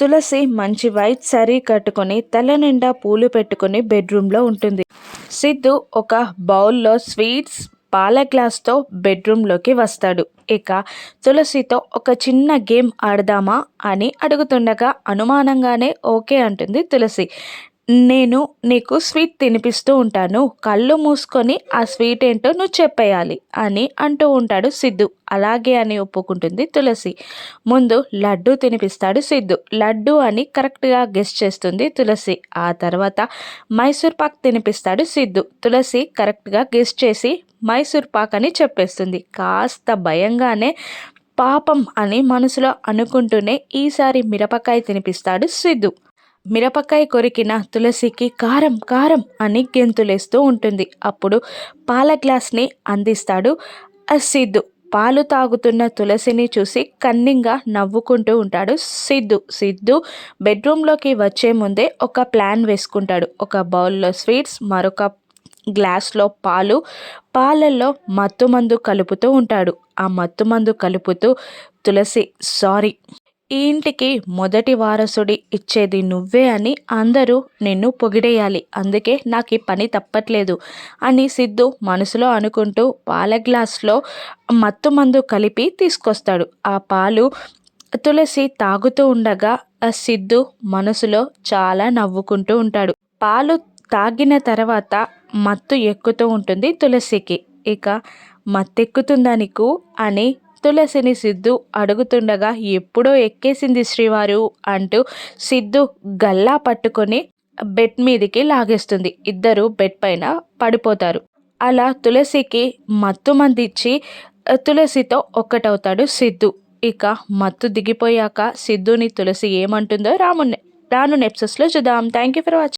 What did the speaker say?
తులసి మంచి వైట్ శారీ కట్టుకొని తల నిండా పూలు పెట్టుకుని బెడ్రూమ్లో ఉంటుంది. సిద్ధు ఒక బౌల్లో స్వీట్స్ పాల గ్లాస్తో బెడ్రూమ్లోకి వస్తాడు. ఇక తులసితో ఒక చిన్న గేమ్ ఆడదామా అని అడుగుతుండగా అనుమానంగానే ఓకే అంటుంది తులసి. నేను నీకు స్వీట్ తినిపిస్తూ ఉంటాను. కళ్ళు మూసుకొని ఆ స్వీట్ ఏంటో నువ్వు చెప్పేయాలి అని అంటూ ఉంటాడు సిద్ధు. అలాగే అని ఒప్పుకుంటుంది తులసి. ముందు లడ్డు తినిపిస్తాడు సిద్ధు. లడ్డు అని కరెక్ట్గా గెస్ట్ చేస్తుంది తులసి. ఆ తర్వాత మైసూర్ పాక్ తినిపిస్తాడు సిద్ధు. తులసి కరెక్ట్గా గెస్ట్ చేసి మైసూర్ పాక్ అని చెప్పేస్తుంది. కాస్త భయంగానే పాపం అని మనసులో అనుకుంటూనే ఈసారి మిరపకాయ తినిపిస్తాడు సిద్ధు. మిరపకాయ కొరికిన తులసికి కారం కారం అని గెంతులేస్తూ ఉంటుంది. అప్పుడు పాల గ్లాస్ని అందిస్తాడు సిద్ధు. పాలు తాగుతున్న తులసిని చూసి కన్నింగా నవ్వుకుంటూ ఉంటాడు సిద్ధు. సిద్ధు బెడ్రూమ్లోకి వచ్చే ముందే ఒక ప్లాన్ వేసుకుంటాడు. ఒక బౌల్లో స్వీట్స్ మరొక గ్లాస్లో పాలు పాలల్లో మత్తుమందు కలుపుతూ ఉంటాడు. ఆ మత్తుమందు కలుపుతూ తులసి సారీ ఈ ఇంటికి మొదటి వారసుడి ఇచ్చేది నువ్వే అని అందరూ నిన్ను పొగిడేయాలి. అందుకే నాకు ఈ పని తప్పట్లేదు అని సిద్ధు మనసులో అనుకుంటూ పాల గ్లాస్లో మత్తు మందు కలిపి తీసుకొస్తాడు. ఆ పాలు తులసి తాగుతూ ఉండగా ఆ సిద్ధు మనసులో చాలా నవ్వుకుంటూ ఉంటాడు. పాలు తాగిన తర్వాత మత్తు ఎక్కుతూ ఉంటుంది తులసికి. ఇక మత్తెక్కుతుందా నీకు? అని తులసిని సిద్ధు అడుగుతుండగా ఎప్పుడో ఎక్కేసింది శ్రీవారు అంటూ సిద్ధు గల్లా పట్టుకొని బెడ్ మీదికి లాగేస్తుంది. ఇద్దరు బెడ్ పైన పడిపోతారు. అలా తులసికి మత్తు మందిచ్చి తులసితో ఒక్కటవుతాడు సిద్ధు. ఇక మత్తు దిగిపోయాక సిద్ధుని తులసి ఏమంటుందో రాము రాను నెప్సెస్లో చూద్దాం. Thank you for watching